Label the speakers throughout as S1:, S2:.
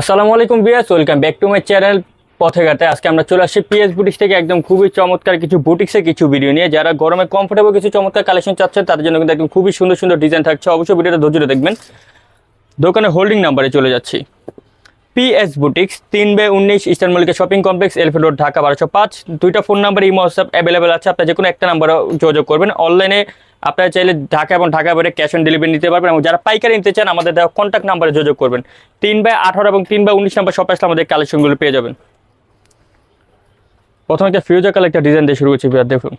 S1: আসসালামু আলাইকুম Biyas welcome back to my channel পথে ঘাটে আজকে আমরা চলে আসছি পিএস বুটিক্স থেকে একদম খুবই চমৎকার কিছু বুটিক্সের কিছু ভিডিও নিয়ে। যারা গরমে কমফোর্টেবল কিছু চমৎকার কালেকশন চাচ্ছেন, তাদের জন্য কিন্তু একদম খুবই সুন্দর সুন্দর ডিজাইন থাকছে। অবশ্যই ভিডিওটা ধৈর্য দেখবেন। দোকানে হোল্ডিং নাম্বারে চলে যাচ্ছি। পিএস বুটিক্স তিন বে উনিশ Eastern Mallika Shopping Complex Elephant Road Dhaka, বারোশো পাঁচ। দুইটা ফোন নাম্বার এই হোয়াটসঅ্যাপ অ্যাভেলেবেল আছে। আপনার যে কোনো একটা নাম্বারে যোগাযোগ করবেন। অনলাইনে আপনারা চাইলে ঢাকা এবং ঢাকা বাইরে ক্যাশ অন ডেলিভারি নিতে পারবেন এবং যারা পাইকারি নিতে চান, আমাদের দেওয়া কন্ট্যাক্ট নাম্বারে যোগাযোগ করবেন। তিন বাই আঠারো এবং তিন বাই উনিশ নাম্বার শপে আসলে আমাদের কালেকশনগুলো পেয়ে যাবেন। প্রথমে একটা ফিউজা কালার একটা ডিজাইন দিয়ে শুরু করছি দেখুন।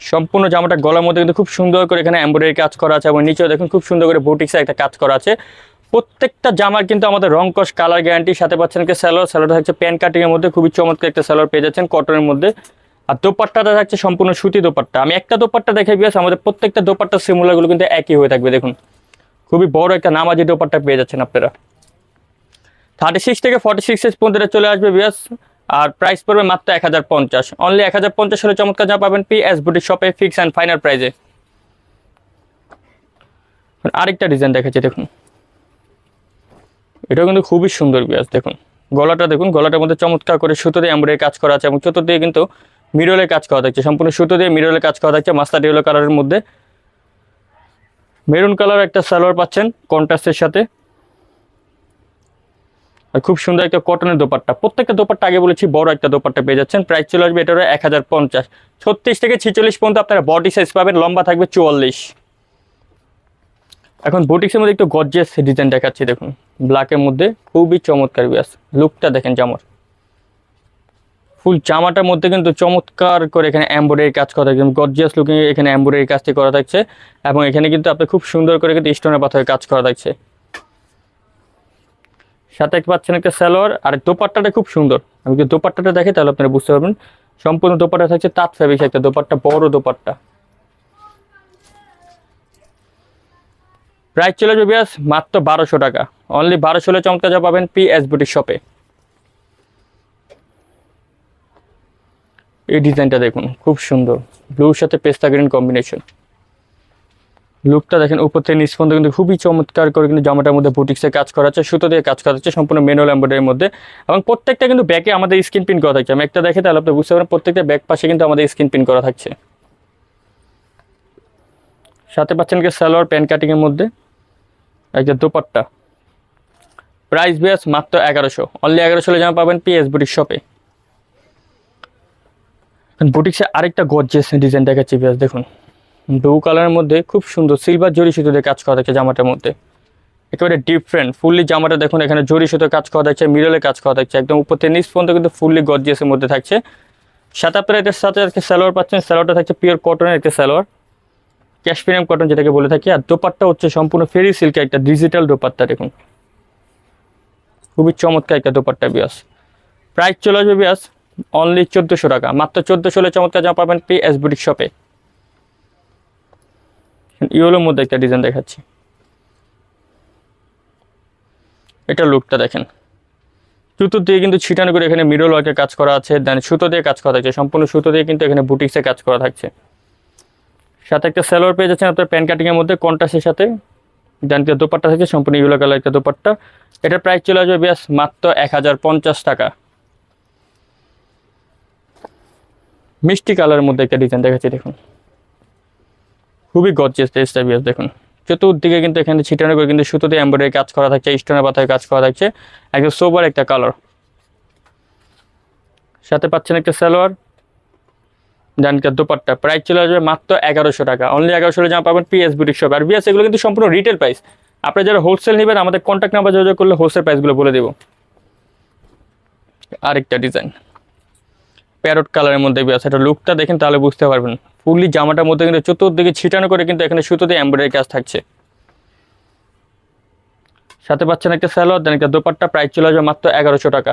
S1: সম্পূর্ণ জামাটা গলার মধ্যে কিন্তু খুব সুন্দর করে এখানে এমব্রয়ডারি কাজ করা আছে এবং নিচেও দেখুন খুব সুন্দর করে বুটিক্সে একটা কাজ করা আছে। প্রত্যেকটা জামার কিন্তু আমাদের রং কস কালার গ্যারান্টি সাথে পাচ্ছেন কি স্যালোর স্যালোটা থাকছে প্যান কাটিংয়ের মধ্যে খুবই চমৎকার একটা স্যালোর পেয়ে যাচ্ছেন কটনের মধ্যে। আর দোপাট্টাটা থাকছে সম্পূর্ণ সুতি দোপাট্টা। আমি একটা দোপাট্টা দেখে বিয়াস, আমাদের প্রত্যেকটা দোপাট্টার সিমুলাগুলো কিন্তু একই হয়ে থাকবে, দেখুন। খুবই বড় একটা নামাজি দোপাট্টা পেয়ে যাচ্ছেন আপনারা। থার্টি সিক্স থেকে ফর্টি সিক্স এজ পর্যন্ত চলে আসবে বিয়াস, আর প্রাইস পড়বে মাত্র এক হাজার পঞ্চাশ। অনলি এক হাজার পঞ্চাশ হলে চমৎকার যা পাবেন পি এস বুটি শপে ফিক্স অ্যান্ড ফাইনাল প্রাইজে আরেকটা ডিজাইন দেখাচ্ছি, দেখুন। এটাও কিন্তু খুবই সুন্দর বিয়াস, দেখুন। গলাটা দেখুন, গলাটার মধ্যে চমৎকার করে সুতো দিয়ে এমব্রয়ডারি কাজ করা আছে এবং চতুর্দিকে কিন্তু মিরলের কাজ করা থাকছে। সম্পূর্ণ সুতো দিয়ে মিরলের কাজ করা থাকছে মাস্টার ইয়েলো কালারের মধ্যে। মেরুন কালার একটা সালোয়ার পাচ্ছেন কন্ট্রাস্টের সাথে। আর খুব সুন্দর একটা কটনের দোপাট্টা। প্রত্যেকটা দোপাট্টা আগে বলেছি, বড় একটা দোপাট্টা পেয়ে যাচ্ছেন। প্রাইস চলে আসবে এটার এক হাজার পঞ্চাশ। ছত্রিশ থেকে ছেচল্লিশ পর্যন্ত আপনারা বডি সাইজ পাবেন, লম্বা থাকবে চুয়াল্লিশ। এখন বুটিক্সের মধ্যে একটু গর্জিয়াস ডিজাইন দেখাচ্ছি, দেখুন। ব্ল্যাকের মধ্যে খুবই চমৎকার বিয়াস লুকটা দেখেন জামার। ফুল জামাটার মধ্যে কিন্তু চমৎকার করে এখানে এম্ব্রয়ডারি কাজ করা থাকছে গর্জিয়াস লুকিং এখানে এম্ব্রয়ডারি কাজটি করা থাকছে। এবং এখানে কিন্তু আপনি খুব সুন্দর করে কিন্তু স্টোনের পাথরের কাজ করা থাকছে। সাথে পাচ্ছেন একটা স্যালোয়ার আর দোপাট্টাটা খুব সুন্দর। আমি যদি দোপাট্টাটা দেখি তাহলে আপনারা বুঝতে পারবেন। সম্পূর্ণ দোপাট্টা থাকছে তাঁত ফ্যাব্রিক একটা দোপাট্টা, বড় দোপাট্টা। প্রাইস চলে যাবে মাত্র বারোশো টাকা। অনলি বারোশো হলে চমৎকার যা পাবেন পি এস বুটির শপে এই ডিজাইনটা দেখুন, খুব সুন্দর। ব্লুর সাথে পেস্তা গ্রিন কম্বিনেশন লুকটা দেখেন, উপর থেকে নিচ কিন্তু খুবই চমৎকার করে কিন্তু জামাটার মধ্যে বুটিক্সে কাজ করা আছে, সুতো দিয়ে কাজ করা হচ্ছে সম্পূর্ণ মেনুয়াল এম্ব্রয়ডারির মধ্যে। এবং প্রত্যেকটা কিন্তু ব্যাকে আমাদের স্ক্রিন প্রিন্ট করা থাকছে। আমি একটা দেখে তাহলে আপনি বুঝতে পারেন প্রত্যেকটা ব্যাক পাশে কিন্তু আমাদের স্ক্রিন প্রিন্ট করা থাকছে। সাথে পাচ্ছেন কি সালোয়ার প্যান্ট কাটিংয়ের মধ্যে একটা দোপাট্টা। প্রাইস বেস মাত্র এগারোশো। অনলি এগারোশো জামা পাবেন পিএস বুটিক শপে বুটিক্সে আরেকটা গর্জিয়াস ডিজাইন দেখাচ্ছি বেশ দেখুন। ব্লু কালারের মধ্যে খুব সুন্দর সিলভার জরি সুতো দিয়ে কাজ করা থাকছে জামাটার মধ্যে। একেবারে ডিফারেন্ট ফুললি জামাটা দেখুন, এখানে জরি সুতো কাজ করা থাকছে মিরলে কাজ করা থাকছে। একদম উপর থেকে নিচ পর্যন্ত কিন্তু ফুললি গর্জিয়াসের মধ্যে থাকছে। সাথে আপনারা এটার সাথে আজকে স্যালোয়ার পাচ্ছেন স্যালোয়ারটা থাকছে পিওর কটনের একটা স্যালোয়ার ক্যাশপিরিয়াম কটন যেটাকে বলে থাকি। আর দোপাট্টা হচ্ছে সম্পূর্ণ ফেরি সিল্কের একটা ডিজিটাল দোপাট্টা, দেখুন। খুবই চমৎকার একটা দোপাট্টা বিয়াস প্রাইস চলে আসবে বিয়াস অনলি চোদ্দোশো টাকা। মাত্র চোদ্দোশো হলে চমৎকার জামা পাবেন পি এস বুটিক শপে ইউলোর মধ্যে একটা ডিজাইন দেখাচ্ছি। এটা লুকটা দেখেন। সুতো দিয়ে কিন্তু ছিটানো করে এখানে মিডল ওয়ার্কের কাজ করা আছে দেন সুতো দিয়ে কাজ করা থাকছে। সম্পূর্ণ সুতো দিয়ে কিন্তু এখানে বুটিক্সে কাজ করা থাকছে। সাথে একটা স্যালোয়ার পেয়ে যাচ্ছেন আপনার প্যান কাটিংয়ের মধ্যে কন্ট্রাস্টের সাথে। দেন দোপাট্টা থাকে সম্পূর্ণ ইউলো কালার একটা দোপাট্টা। এটার প্রাইস চলে আসবে বেশ মাত্র এক হাজার পঞ্চাশ টাকা। মিষ্টি কালারের মধ্যে একটা ডিজাইন দেখাচ্ছি, দেখুন। খুবই গর্জিয়াস টেস্টটা বিয়াস দেখুন। চতুর্দিকে কিন্তু এখানে ছিটানো করে কিন্তু সুতোতে এমব্রয়ডারি কাজ করা থাকছে স্টোনের পাতায় কাজ করা থাকছে। একদম সোবার একটা কালার সাথে পাচ্ছেন একটা সালোয়ার। জানকার দোপাট্টা। প্রাইস চলে আসবে মাত্র এগারোশো টাকা। অনলি এগারোশো জামা পাবেন পিএস বুটিক শপ আর বিএস এগুলো কিন্তু সম্পূর্ণ রিটেল প্রাইস আপনারা যারা হোলসেল নেবেন, আমাদের কন্ট্যাক্ট নাম্বার যোগাযোগ করলে হোলসেল প্রাইসগুলো বলে দেবো। আরেকটা ডিজাইন প্যারট কালারের মধ্যে বিয়াস এটা লুকটা দেখেন তাহলে বুঝতে পারবেন। ফুললি জামাটার মধ্যে কিন্তু চতুর্দিকে ছিটানো করে কিন্তু এখানে সুতোতে এমব্রয়ডারি কাজ থাকছে। সাথে পাচ্ছেন একটা স্যালোয়ার দেন একটা দোপাট্টা, প্রাইস চলে আসবে মাত্র এগারোশো টাকা।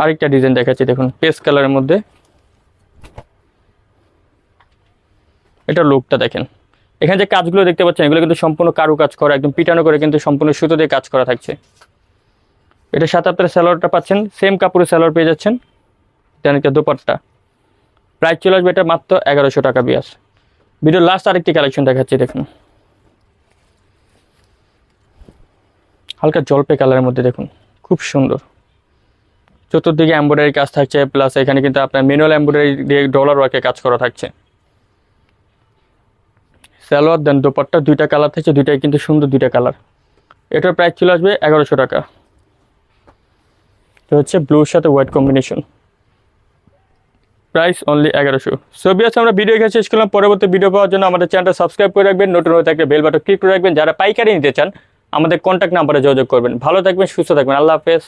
S1: আরেকটা ডিজাইন দেখাচ্ছি, দেখুন পেস্ট কালারের মধ্যে। এটা লুকটা দেখেন। এখানে যে কাজগুলো দেখতে পাচ্ছেন, এগুলো কিন্তু সম্পূর্ণ কারু কাজ করা, একদম পিটানো করে কিন্তু সম্পূর্ণ সুতো দিয়ে কাজ করা থাকছে। এটা সাথে আপনারা স্যালোয়ারটা পাচ্ছেন সেম কাপড়ের স্যালোয়ার পেয়ে যাচ্ছেন। একটা দোপাট্টা। প্রাইস চলে আসবে এটা মাত্র এগারোশো টাকা বিয়াস। ভিডিও লাস্ট আরেকটি কালেকশন দেখাচ্ছি, দেখুন। হালকা জলপে কালারের মধ্যে দেখুন, খুব সুন্দর। চতুর্দিকে এম্ব্রয়ডারি কাজ থাকছে প্লাস এখানে কিন্তু আপনার ম্যানুয়াল এম্ব্রয়ডারি দিয়ে ডলার ওয়ার্কে কাজ করা থাকছে। সালোয়ার দেন দোপাট্টা, দুইটা কালার থাকছে, দুইটাই কিন্তু সুন্দর দুইটা কালার এটার প্রাইস চলে আসবে এগারোশো টাকা। তো হচ্ছে ব্লুর সাথে হোয়াইট কম্বিনেশন প্রাইস অনলি এগারোশো। ছবি আছে আমরা ভিডিও এখানে শেষ করলাম। পরবর্তী ভিডিও পাওয়ার জন্য আমাদের চ্যানেলটা সাবস্ক্রাইব করে রাখবেন। নতুন হয়ে থাকলে বেল বাটন ক্লিক করে রাখবেন। যারা পাইকারি নিতে চান, আমাদের কন্ট্যাক্ট নাম্বারে যোগাযোগ করবেন। ভালো থাকবেন, সুস্থ থাকবেন। আল্লাহ হাফেজ।